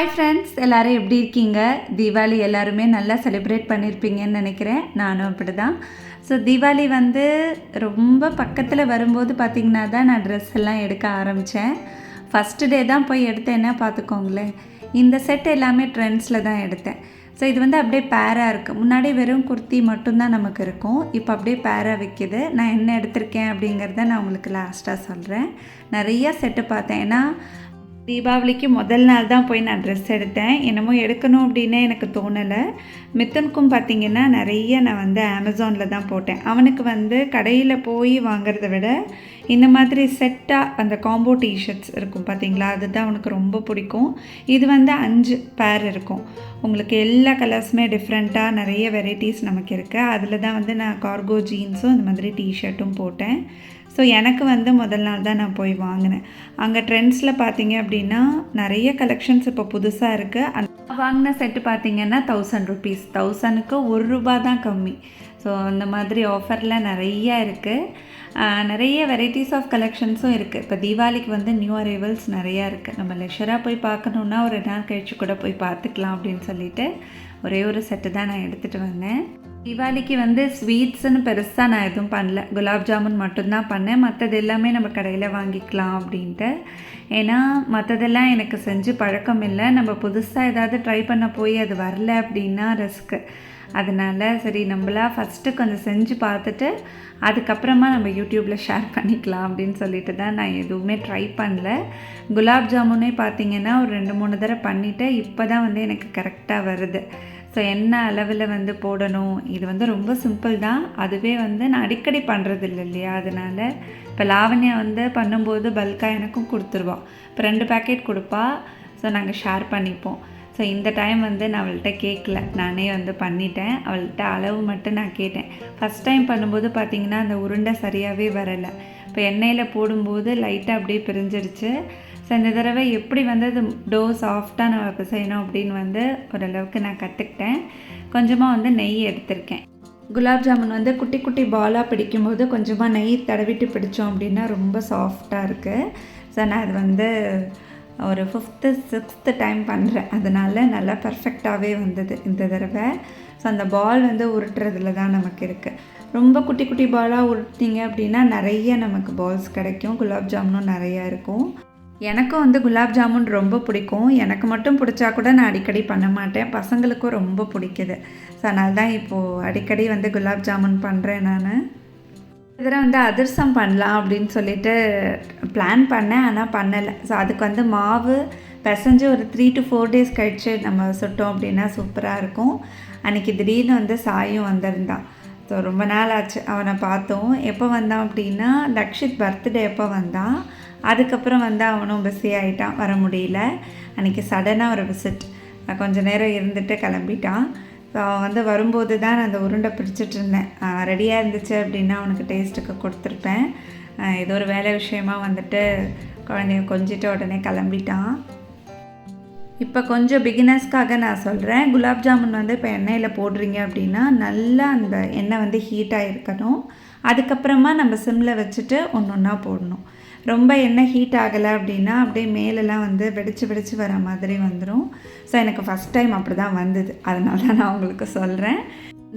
Hi friends எல்லோரும் எப்படி இருக்கீங்க? தீபாவளி எல்லாருமே நல்லா செலிப்ரேட் பண்ணியிருப்பீங்கன்னு நினைக்கிறேன். நானும் அப்படி தான் ஸோ தீபாவளி வந்து ரொம்ப பக்கத்தில் வரும்போது பார்த்திங்கன்னா தான் நான் ட்ரெஸ் எல்லாம் எடுக்க ஆரம்பித்தேன் ஃபஸ்ட்டு டே தான் போய் எடுத்தேன்னா பார்த்துக்கோங்களேன் இந்த செட் எல்லாமே ட்ரெண்ட்ஸில் தான் எடுத்தேன். ஸோ இது வந்து அப்படியே பேராக இருக்குது முன்னாடி வெறும் குர்த்தி மட்டும்தான் நமக்கு இருக்கும். இப்போ அப்படியே பேராக விற்கிது நான் என்ன எடுத்திருக்கேன் அப்படிங்கிறத நான் உங்களுக்கு லாஸ்ட்டாக சொல்கிறேன் நிறையா செட்டு பார்த்தேன். ஏன்னா தீபாவளிக்கு முதல் நாள் தான் போய் நான் ட்ரெஸ் எடுத்தேன். என்னமோ எடுக்கணும் அப்படின்னு எனக்கு தோணலை. மித்தனுக்கும் பார்த்திங்கன்னா நிறைய நான் வந்து அமேசானில் தான் போட்டேன். அவனுக்கு வந்து கடையில் போய் வாங்குறத விட இந்த மாதிரி செட்டாக அந்த காம்போ டிஷர்ட்ஸ் இருக்கும் பார்த்தீங்களா அதுதான் அவனுக்கு ரொம்ப பிடிக்கும். இது வந்து அஞ்சு பேர் இருக்கும். உங்களுக்கு எல்லா கலர்ஸுமே டிஃப்ரெண்ட்டாக நிறைய வெரைட்டிஸ் நமக்கு இருக்குது அதில் தான் வந்து நான் கார்கோ ஜீன்ஸும் இந்த மாதிரி டிஷர்ட்டும் போட்டேன். ஸோ எனக்கு வந்து முதல் நாள் தான் நான் போய் வாங்கினேன். அங்கே ட்ரெண்ட்ஸில் பார்த்தீங்க அப்படின்னா நிறைய கலெக்ஷன்ஸ் இப்போ புதுசாக இருக்குது அந்த வாங்கின செட்டு பார்த்தீங்கன்னா தௌசண்ட் ருபீஸ் தௌசண்ட்க்கு ஒரு ரூபா தான் கம்மி. ஸோ அந்த மாதிரி ஆஃபரில் நிறைய இருக்குது நிறைய வெரைட்டிஸ் ஆஃப் கலெக்ஷன்ஸும் இருக்குது இப்போ தீபாவளிக்கு வந்து நியூ அரைவல்ஸ் நிறையா இருக்குது நம்ம லெஷராக போய் பார்க்கணுன்னா ஒரு நாள் கழிச்சு கூட போய் பார்த்துக்கலாம் அப்படின்னு சொல்லிட்டு ஒரே ஒரு செட்டு தான் நான் எடுத்துகிட்டு வந்தேன். தீபாவளிக்கு வந்து ஸ்வீட்ஸ்னு பெருசாக நான் எதுவும் பண்ணல. குலாப் ஜாமுன் மட்டும்தான் பண்ணேன். மற்றது எல்லாமே நம்ம கடையில் வாங்கிக்கலாம் அப்படின்ட்டு. ஏன்னா மற்றதெல்லாம் எனக்கு செஞ்சு பழக்கம் இல்லை. நம்ம புதுசாக ஏதாவது ட்ரை பண்ண போய் அது வரல அப்படின்னா ரிஸ்க்கு அதனால் சரி நம்மளா ஃபஸ்ட்டு கொஞ்சம் செஞ்சு பார்த்துட்டு அதுக்கப்புறமா நம்ம யூடியூப்பில் ஷேர் பண்ணிக்கலாம் அப்படின்னு சொல்லிட்டு தான் நான் எதுவுமே ட்ரை பண்ணல. குலாப் ஜாமுனே பார்த்திங்கன்னா ஒரு ரெண்டு மூணு தடவை பண்ணிவிட்டு இப்போ தான் வந்து எனக்கு கரெக்டாக வருது. ஸோ என்ன அளவில் வந்து போடணும்? இது வந்து ரொம்ப சிம்பிள் தான். அதுவே வந்து நான் அடிக்கடி பண்ணுறது இல்லை இல்லையா? அதனால் இப்போ லாவண்யா வந்து பண்ணும்போது பல்காக எனக்கும் கொடுத்துருவான் இப்போ ரெண்டு பேக்கெட் கொடுப்பா. ஸோ நாங்கள் ஷேர் பண்ணிப்போம். ஸோ இந்த டைம் வந்து நான் அவள்கிட்ட கேட்கல. நானே வந்து பண்ணிட்டேன். அவள்கிட்ட அளவு மட்டும் நான் கேட்டேன். ஃபஸ்ட் டைம் பண்ணும்போது பார்த்திங்கன்னா அந்த உருண்டை சரியாகவே வரலை. இப்போ எண்ணெயில் போடும்போது லைட்டாக அப்படியே பிரிஞ்சிருச்சு. ஸோ இந்த தடவை எப்படி வந்து அது டோ சாஃப்டாக நம்ம இப்போ செய்யணும் அப்படின்னு வந்து ஓரளவுக்கு நான் கற்றுக்கிட்டேன் கொஞ்சமாக வந்து நெய் எடுத்திருக்கேன். குலாப் ஜாமுன் வந்து குட்டி குட்டி பாலாக பிடிக்கும்போது கொஞ்சமாக நெய் தடவிட்டு பிடிச்சோம் அப்படின்னா ரொம்ப சாஃப்டாக இருக்குது ஸோ நான் அது வந்து ஒரு ஃபிஃப்த்து சிக்ஸ்த்து டைம் பண்ணுறேன் அதனால நல்லா பர்ஃபெக்டாகவே வந்தது இந்த தடவை. ஸோ அந்த பால் வந்து உருட்டுறதுல தான் நமக்கு இருக்குது ரொம்ப குட்டி குட்டி பாலாக உருட்டிங்க அப்படின்னா நிறைய நமக்கு பால்ஸ் கிடைக்கும். குலாப் ஜாமுனும் நிறையா இருக்கும். எனக்கும் வந்து குலாப் ஜாமுன் ரொம்ப பிடிக்கும். எனக்கு மட்டும் பிடிச்சா கூட நான் அடிக்கடி பண்ண மாட்டேன். பசங்களுக்கும் ரொம்ப பிடிக்குது. ஸோ அதனால தான் இப்போது அடிக்கடி வந்து குலாப் ஜாமுன் பண்ணுறேன் நான். இதில் வந்து அதிர்சம் பண்ணலாம் அப்படின்னு சொல்லிட்டு பிளான் பண்ணேன். ஆனால் பண்ணலை. ஸோ அதுக்கு வந்து மாவு பிசைஞ்சு ஒரு த்ரீ டு ஃபோர் டேஸ் கழித்து நம்ம சுட்டோம் அப்படின்னா சூப்பராக இருக்கும். அன்றைக்கி திடீர்னு வந்து சாயும் வந்திருந்தான் ஸோ ரொம்ப நாள் ஆச்சு அவனை பார்த்தோம். எப்போ வந்தான் அப்படின்னா தக்ஷித் பர்த்டே எப்போ வந்தான்? அதுக்கப்புறம் வந்து அவனும் பிஸி ஆகிட்டான் வர முடியல. அன்றைக்கி சடனாக ஒரு விசிட் கொஞ்சம் நேரம் இருந்துட்டு கிளம்பிட்டான். ஸோ அவன் வந்து வரும்போது தான் நான் அந்த உருண்டை பிடிச்சிட்டு இருந்தேன். ரெடியாக இருந்துச்சு அப்படின்னா அவனுக்கு டேஸ்ட்டுக்கு கொடுத்துருப்பேன். ஏதோ ஒரு வேலை விஷயமா வந்துட்டு குழந்தைய கொஞ்சிட்டு உடனே கிளம்பிட்டான். இப்போ கொஞ்சம் பிகினர்ஸ்க்காக நான் சொல்கிறேன் குலாப் ஜாமுன் வந்து இப்போ எண்ணெயில் போடுறீங்க அப்படின்னா நல்லா அந்த எண்ணெய் வந்து ஹீட்டாக இருக்கணும் அதுக்கப்புறமா நம்ம சிம்மில் வச்சுட்டு ஒன்று ஒன்றா போடணும். ரொம்ப எண்ணெய் ஹீட் ஆகலை அப்படின்னா அப்படியே மேலெல்லாம் வந்து வெடிச்சு வெடிச்சு வர மாதிரி வந்துடும் ஸோ எனக்கு ஃபஸ்ட் டைம் அப்படி தான் வந்தது. அதனால தான் நான் உங்களுக்கு சொல்கிறேன்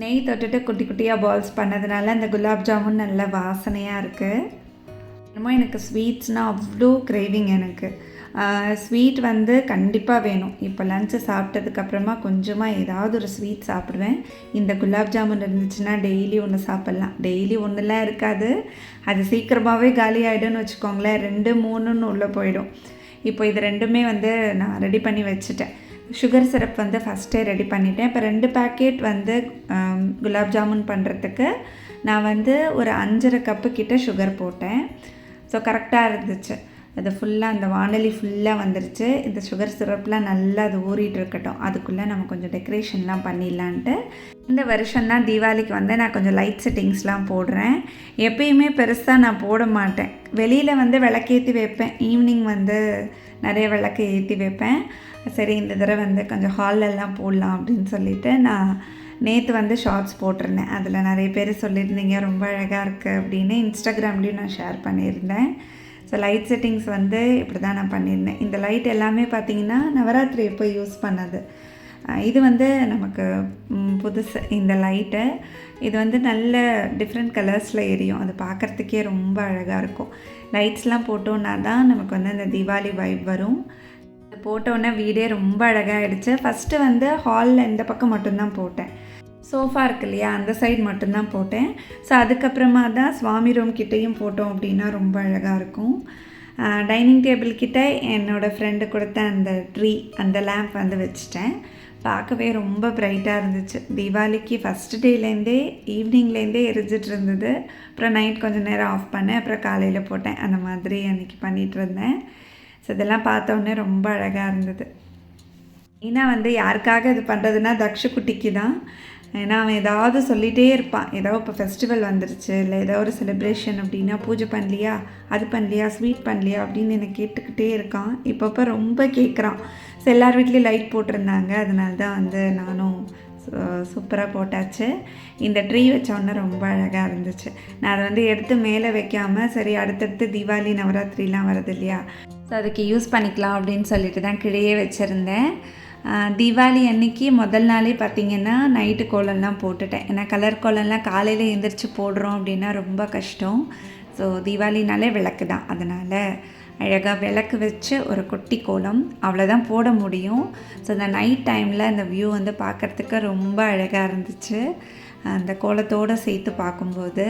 நெய் தொட்டுட்டு குட்டி குட்டியாக பால்ஸ் பண்ணதுனால அந்த குலாப் ஜாமுன் நல்ல வாசனையாக இருக்குது என்னமோ எனக்கு ஸ்வீட்ஸ்னால் அவ்வளோ கிரேவிங் எனக்கு. ஸ்வீட் வந்து கண்டிப்பாக வேணும். இப்போ லஞ்சு சாப்பிட்டதுக்கப்புறமா கொஞ்சமாக ஏதாவது ஒரு ஸ்வீட் சாப்பிடுவேன். இந்த குலாப் ஜாமுன் இருந்துச்சுன்னா டெய்லி ஒன்று சாப்பிட்லாம். டெய்லி ஒன்றுலாம் இருக்காது. அது சீக்கிரமாகவே காலி ஆகிடும்னு வச்சுக்கோங்களேன். ரெண்டு மூணுன்னு உள்ளே போயிடும். இப்போ இது ரெண்டுமே வந்து நான் ரெடி பண்ணி வச்சுட்டேன். சுகர் சிரப் வந்து ஃபஸ்ட்டே ரெடி பண்ணிட்டேன். இப்போ ரெண்டு பேக்கெட் வந்து குலாப் ஜாமுன் பண்ணுறதுக்கு நான் வந்து ஒரு அஞ்சரை கப்பு கிட்ட சுகர் போட்டேன். ஸோ கரெக்டாக இருந்துச்சு. அது ஃபுல்லாக அந்த வானொலி ஃபுல்லாக வந்துருச்சு. இந்த சுகர் சிரப்லாம் நல்லா அது ஊறிட்டு இருக்கட்டும் அதுக்குள்ளே நம்ம கொஞ்சம் டெக்கரேஷன்லாம் பண்ணிடலான்ட்டு. இந்த வருஷம் தான் தீபாவளிக்கு வந்து நான் கொஞ்சம் லைட் செட்டிங்ஸ்லாம் போடுறேன். எப்பயுமே பெருசாக நான் போட மாட்டேன். வெளியில் வந்து விளக்கேற்றி வைப்பேன். ஈவினிங் வந்து நிறைய விளக்கு ஏற்றி வைப்பேன். சரி இந்த தடவை வந்து கொஞ்சம் ஹால்லெல்லாம் போடலாம் அப்படின்னு சொல்லிட்டு நான் நேற்று வந்து ஷார்ட்ஸ் போட்டிருந்தேன். அதில் நிறைய பேர் சொல்லியிருந்தீங்க ரொம்ப அழகாக இருக்குது அப்படின்னு. இன்ஸ்டாகிராம்லேயும் நான் ஷேர் பண்ணியிருந்தேன். ஸோ லைட் செட்டிங்ஸ் வந்து இப்படி தான் நான் பண்ணியிருந்தேன். இந்த லைட் எல்லாமே பார்த்தீங்கன்னா நவராத்திரி எப்போ யூஸ் பண்ணது? இது வந்து நமக்கு புதுசு. இந்த லைட்டு இது வந்து நல்ல டிஃப்ரெண்ட் கலர்ஸில் எரியும். அது பார்க்குறதுக்கே ரொம்ப அழகாக இருக்கும். லைட்ஸ்லாம் போட்டோன்னா தான் நமக்கு வந்து அந்த தீபாவளி வைப் வரும். போட்டோன்னே வீடே ரொம்ப அழகாகிடுச்சு ஃபஸ்ட்டு வந்து ஹாலில் இந்த பக்கம் மட்டும்தான் போட்டேன். சோஃபா இருக்கு இல்லையா அந்த சைடு மட்டும்தான் போட்டேன். ஸோ அதுக்கப்புறமா தான் சுவாமி ரூம் கிட்டேயும் போட்டோம் அப்படின்னா ரொம்ப அழகாக இருக்கும். டைனிங் டேபிள் கிட்டே என்னோடய ஃப்ரெண்டு கொடுத்த அந்த ட்ரீ அந்த லேம்ப் வந்து வச்சுட்டேன். பார்க்கவே ரொம்ப பிரைட்டாக இருந்துச்சு. தீபாவளிக்கு ஃபஸ்ட் டேலேருந்தே ஈவினிங்லேருந்தே எரிஞ்சிட்டு இருந்தது. அப்புறம் நைட் கொஞ்சம் நேரம் ஆஃப் பண்ணேன். அப்புறம் காலையில் போட்டேன். அந்த மாதிரி அன்றைக்கி பண்ணிகிட்டு இருந்தேன். ஸோ இதெல்லாம் பார்த்தோன்னே ரொம்ப அழகாக இருந்தது. ஏன்னா வந்து யாருக்காக இது பண்ணுறதுன்னா தக்ஷ குட்டிக்கு தான். ஏன்னா அவன் ஏதாவது சொல்லிகிட்டே இருப்பான். ஏதோ இப்போ ஃபெஸ்டிவல் வந்துருச்சு இல்லை ஏதோ ஒரு செலிப்ரேஷன் அப்படின்னா பூஜை பண்ணலையா அது பண்ணலையா ஸ்வீட் பண்ணலையா அப்படின்னு என்னை கேட்டுக்கிட்டே இருக்கான். இப்பப்போ ரொம்ப கேட்குறான் ஸோ எல்லார் வீட்லேயும் லைட் போட்டிருந்தாங்க. அதனால தான் வந்து நானும் சூப்பராக போட்டாச்சு. இந்த ட்ரீ வச்சோன்னே ரொம்ப அழகாக இருந்துச்சு. நான் அதை வந்து எடுத்து மேலே வைக்காமல் சரி அடுத்தடுத்து தீபாவளி நவராத்திரிலாம் வருது இல்லையா? ஸோ அதுக்கு யூஸ் பண்ணிக்கலாம் அப்படின்னு சொல்லிட்டு தான் கீழேயே வச்சுருந்தேன். தீபாவளி அன்னைக்கு முதல் நாளே பார்த்தீங்கன்னா நைட்டு கோலம்லாம் போட்டுட்டேன். ஏன்னா கலர் கோலம்லாம் காலையில் எழுந்திரிச்சு போடுறோம் அப்படின்னா ரொம்ப கஷ்டம். ஸோ தீபாவளினாலே விளக்கு தான். அதனால் அழகாக விளக்கு வச்சு ஒரு குட்டி கோலம் அவ்வளோதான் போட முடியும். ஸோ அந்த நைட் டைமில் அந்த வியூ வந்து பார்க்குறதுக்கு ரொம்ப அழகாக இருந்துச்சு. அந்த கோலத்தோடு சேர்த்து பார்க்கும்போது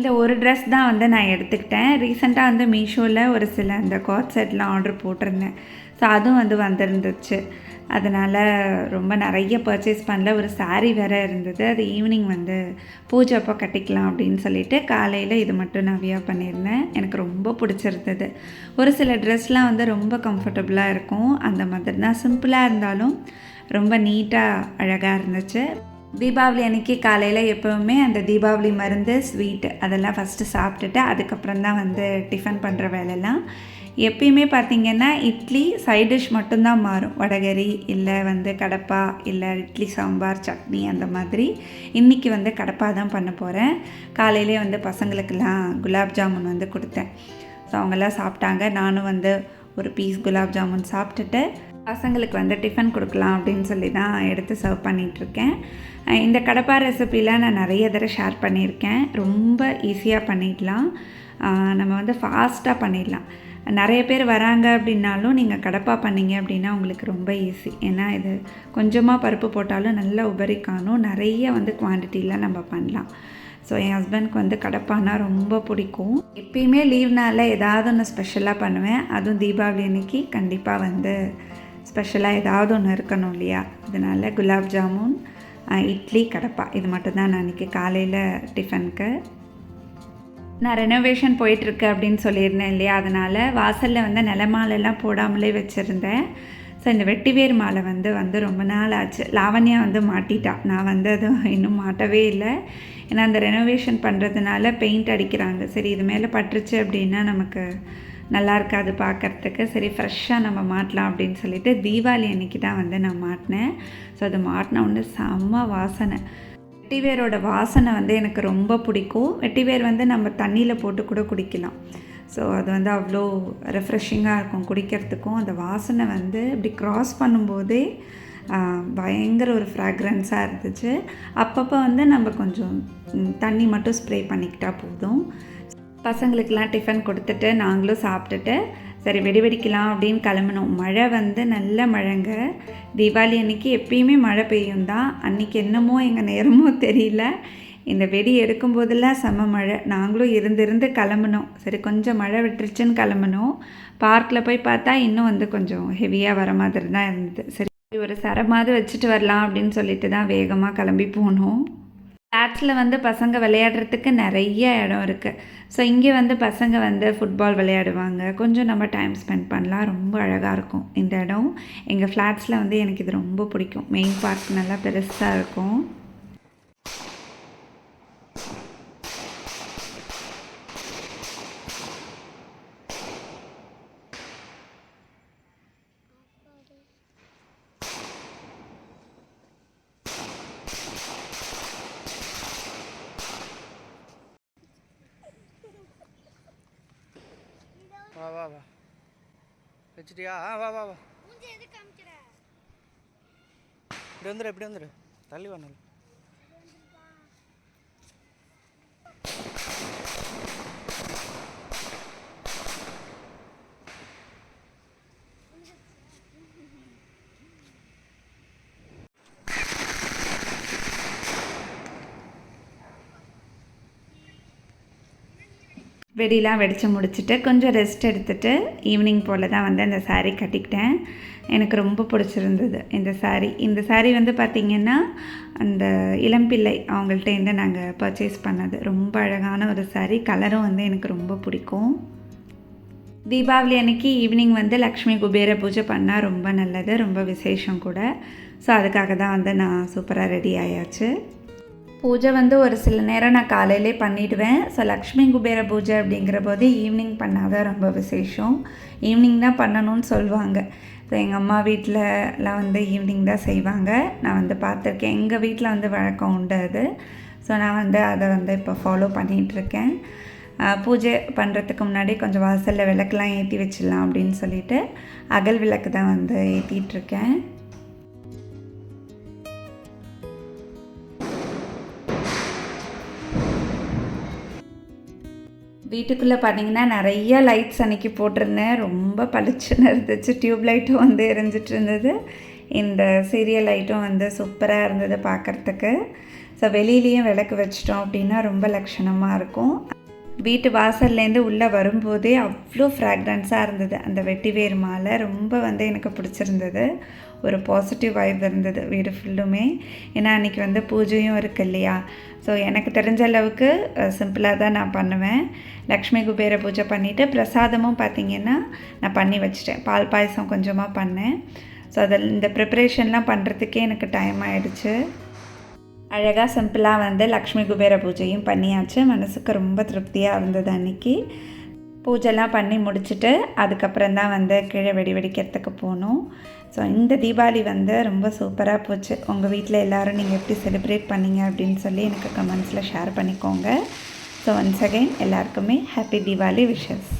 இந்த ஒரு ட்ரெஸ் தான் வந்து நான் எடுத்துக்கிட்டேன். ரீசெண்டாக வந்து மீஷோவில் ஒரு சில அந்த காட் செட்லாம் ஆர்டர் போட்டிருந்தேன். ஸோ அதுவும் வந்து வந்திருந்துச்சு. அதனால் ரொம்ப நிறைய பர்ச்சேஸ் பண்ணல. ஒரு சாரீ வேறு இருந்தது. அது ஈவினிங் வந்து பூஜை அப்போ கட்டிக்கலாம் அப்படின்னு சொல்லிட்டு காலையில் இது மட்டும் நான் வியா பண்ணியிருந்தேன். எனக்கு ரொம்ப பிடிச்சிருந்தது. ஒரு சில ட்ரெஸ்லாம் வந்து ரொம்ப கம்ஃபர்டபுளாக இருக்கும். அந்த மாதிரி தான் சிம்பிளாக இருந்தாலும் ரொம்ப நீட்டாக அழகாக இருந்துச்சு. தீபாவளி அன்னைக்கு காலையில் எப்போவுமே அந்த தீபாவளி மருந்து ஸ்வீட் அதெல்லாம் ஃபஸ்ட்டு சாப்பிட்டுட்டு அதுக்கப்புறம் தான் வந்து டிஃபன் பண்ணுற வேலைலாம். எப்பயுமே பார்த்திங்கன்னா இட்லி சைட் டிஷ் மட்டும்தான் மாறும். வடகரி இல்லை வந்து கடப்பா இல்லை இட்லி சாம்பார் சட்னி அந்த மாதிரி. இன்றைக்கி வந்து கடப்பா தான் பண்ண போகிறேன் காலையிலே வந்து பசங்களுக்கெல்லாம் குலாப் ஜாமுன் வந்து கொடுத்தேன். ஸோ அவங்கெல்லாம் சாப்பிட்டாங்க. நானும் வந்து ஒரு பீஸ் குலாப் ஜாமுன் சாப்பிட்டுட்டு பசங்களுக்கு வந்து டிஃபன் கொடுக்கலாம் அப்படின்னு சொல்லி தான் எடுத்து சர்வ் பண்ணிகிட்ருக்கேன் இந்த கடப்பா ரெசிபிலாம் நான் நிறைய தடவை ஷேர் பண்ணியிருக்கேன். ரொம்ப ஈஸியாக பண்ணிடலாம். நம்ம வந்து ஃபாஸ்ட்டாக பண்ணிடலாம். நிறைய பேர் வராங்க அப்படின்னாலும் நீங்கள் கடப்பா பண்ணீங்க அப்படின்னா உங்களுக்கு ரொம்ப ஈஸி ஏன்னா இது கொஞ்சமாக பருப்பு போட்டாலும் நல்லா உபரிக்கானும் நிறைய வந்து குவான்டிட்டியில் நம்ம பண்ணலாம். ஸோ என் ஹஸ்பண்ட்க்கு வந்து கடப்பானா ரொம்ப பிடிக்கும். எப்பயுமே லீவ்னால ஏதாவது ஒன்று ஸ்பெஷலாக பண்ணுவேன். அதுவும் தீபாவளி அன்னைக்கு கண்டிப்பாக வந்து ஸ்பெஷலாக ஏதாவது ஒன்று இருக்கணும் இல்லையா? அதனால் குலாப் ஜாமுன் இட்லி கடப்பா. இது மட்டும்தான் நான் இன்றைக்கி காலையில் டிஃபனுக்கு. நான் ரெனோவேஷன் போயிட்டுருக்கு அப்படின்னு சொல்லியிருந்தேன் இல்லையா? அதனால் வாசலில் வந்து நிலமாலெல்லாம் போடாமலே வச்சுருந்தேன். ஸோ இந்த வெட்டிவேர் மாலை வந்து வந்து ரொம்ப நாள் ஆச்சு. லாவண்யா வந்து மாட்டிட்டா. நான் வந்து அது இன்னும் மாட்டவே இல்லை. ஏன்னா அந்த ரெனோவேஷன் பண்ணுறதுனால பெயிண்ட் அடிக்கிறாங்க. சரி இது மேலே பட்டுருச்சு அப்படின்னா நமக்கு நல்லா இருக்காது பார்க்கறதுக்கு. சரி ஃப்ரெஷ்ஷாக நம்ம மாட்டலாம் அப்படின்னு சொல்லிட்டு தீபாவளி அன்னைக்கு தான் வந்து நான் மாட்டினேன். ஸோ அது மாட்டின உடனே செம்ம வாசனை. வெட்டிவேரோட வாசனை வந்து எனக்கு ரொம்ப பிடிக்கும். வெட்டிவேர் வந்து நம்ம தண்ணியில் போட்டு கூட குடிக்கலாம். ஸோ அது வந்து அவ்வளோ ரெஃப்ரெஷிங்காக இருக்கும் குடிக்கிறதுக்கும். அந்த வாசனை வந்து இப்படி க்ராஸ் பண்ணும்போதே பயங்கர ஒரு ஃப்ராக்ரன்ஸாக இருந்துச்சு. அப்பப்போ வந்து நம்ம கொஞ்சம் தண்ணி மட்டும் ஸ்ப்ரே பண்ணிக்கிட்டால் போதும். பசங்களுக்கெல்லாம் டிஃபன் கொடுத்துட்டு நாங்களும் சாப்பிட்டுட்டு சரி வெடி வெடிக்கலாம் அப்படின்னு கிளம்பினோம். மழை வந்து நல்ல மழைங்க. தீபாவளி அன்னைக்கு எப்பயுமே மழை பெய்யும் தான் அன்றைக்கி என்னமோ எங்கள் நேரமோ தெரியல. இந்த வெடி எடுக்கும் போதெல்லாம் செம மழை. நாங்களும் இருந்து இருந்து கிளம்புனோம். சரி கொஞ்சம் மழை விட்டுருச்சுன்னு கிளம்புனோம். பார்க்கில் போய் பார்த்தா இன்னும் வந்து கொஞ்சம் ஹெவியாக வர மாதிரி தான் இருந்தது. சரி ஒரு சரமாவது வச்சுட்டு வரலாம் அப்படின்னு சொல்லிட்டு தான் வேகமாக கிளம்பி போனோம். ஃப்ளாட்ஸில் வந்து பசங்க விளையாடுறதுக்கு நிறைய இடம் இருக்குது ஸோ இங்கே வந்து பசங்க வந்து ஃபுட்பால் விளையாடுவாங்க. கொஞ்சம் நம்ம டைம் ஸ்பெண்ட் பண்ணலாம். ரொம்ப அழகாக இருக்கும் இந்த இடம். எங்கள் ஃப்ளாட்ஸில் வந்து எனக்கு இது ரொம்ப பிடிக்கும். மெயின் பார்க் நல்லா பெருசாக இருக்கும். வா வா வா. வச்சுட்டியா? ஆ வா வா வா. இப்படி வந்துடு இப்படி வந்துடு தள்ளி வா வெடிலாம் வெடித்து முடிச்சுட்டு கொஞ்சம் ரெஸ்ட் எடுத்துகிட்டு ஈவினிங் போல் தான் வந்து அந்த சாரீ கட்டிக்கிட்டேன். எனக்கு ரொம்ப பிடிச்சிருந்தது இந்த saree. இந்த சாரீ வந்து பார்த்திங்கன்னா அந்த இளம்பிள்ளை அவங்கள்ட்டேருந்து நாங்கள் பர்ச்சேஸ் பண்ணது. ரொம்ப அழகான ஒரு saree. கலரும் வந்து எனக்கு ரொம்ப பிடிக்கும். தீபாவளி அன்னைக்கு ஈவினிங் வந்து லக்ஷ்மி குபேர பூஜை பண்ணால் ரொம்ப நல்லது ரொம்ப விசேஷம் கூட. ஸோ அதுக்காக தான் வந்து நான் சூப்பராக ரெடி ஆயாச்சு. பூஜை வந்து ஒரு சில நேரம் நான் காலையிலே பண்ணிவிடுவேன் ஸோ லக்ஷ்மி குபேர பூஜை அப்படிங்கிற போது ஈவினிங் பண்ணாதான் ரொம்ப விசேஷம். ஈவினிங் தான் பண்ணணும்னு சொல்லுவாங்க ஸோ எங்கள் அம்மா வீட்டிலலாம் வந்து ஈவினிங் தான் செய்வாங்க. நான் வந்து பார்த்துருக்கேன். எங்கள் வீட்டில் வந்து வழக்கம் உண்டு அது. ஸோ நான் வந்து அதை வந்து இப்போ ஃபாலோ பண்ணிகிட்ருக்கேன் பூஜை பண்ணுறதுக்கு முன்னாடி கொஞ்சம் வாசலில் விளக்கெலாம் ஏற்றி வச்சிடலாம் அப்படின்னு சொல்லிட்டு அகல் விளக்கு தான் வந்து ஏற்றிட்டுருக்கேன் வீட்டுக்குள்ளே பார்த்தீங்கன்னா நிறைய லைட்ஸ் அன்றைக்கி போட்டிருந்தேன். ரொம்ப பளிச்சுன்னு இருந்துச்சு. டியூப் லைட்டும் வந்து எரிஞ்சிட்டு இருந்தது. இந்த சீரியல் லைட்டும் வந்து சூப்பராக இருந்தது பார்க்குறதுக்கு ஸோ வெளியிலையும் விளக்கு வச்சிட்டோம் அப்படின்னா ரொம்ப லட்சணமாக இருக்கும். வீட்டு வாசல்லேருந்து உள்ளே வரும்போதே அவ்வளோ ஃப்ராக்ரன்ஸாக இருந்தது. அந்த வெட்டிவேர் மாலை ரொம்ப வந்து எனக்கு பிடிச்சிருந்தது. ஒரு பாசிட்டிவ் வைப் இருந்தது வீடு ஃபுல்லுமே ஏன்னா அன்றைக்கி வந்து பூஜையும் இருக்கு இல்லையா? ஸோ எனக்கு தெரிஞ்ச அளவுக்கு சிம்பிளாக தான் நான் பண்ணுவேன். லக்ஷ்மி குபேர பூஜை பண்ணிவிட்டு பிரசாதமும் பார்த்திங்கன்னா நான் பண்ணி வச்சிட்டேன். பால் பாயசம் கொஞ்சமாக பண்ணேன். ஸோ அதில் இந்த ப்ரிப்ரேஷன்லாம் பண்ணுறதுக்கே எனக்கு டைம் ஆகிடுச்சு அழகாக சிம்பிளாக வந்து லக்ஷ்மி குபேர பூஜையும் பண்ணியாச்சு. மனசுக்கு ரொம்ப திருப்தியாக இருந்தது அன்றைக்கி பூஜைலாம் பண்ணி முடிச்சுட்டு அதுக்கப்புறம் தான் வந்து கீழே வெடி வெடிக்கிறதுக்கு போனோம். ஸோ இந்த தீபாவளி வந்து ரொம்ப சூப்பராக போச்சு. உங்கள் வீட்டில் எல்லோரும் நீங்கள் எப்படி செலிப்ரேட் பண்ணீங்க அப்படின்னு சொல்லி எனக்கு கமெண்ட்ஸில் ஷேர் பண்ணிக்கோங்க. ஸோ ஒன்ஸ் அகைன் எல்லாருக்குமே ஹாப்பி தீபாவளி விஷஸ்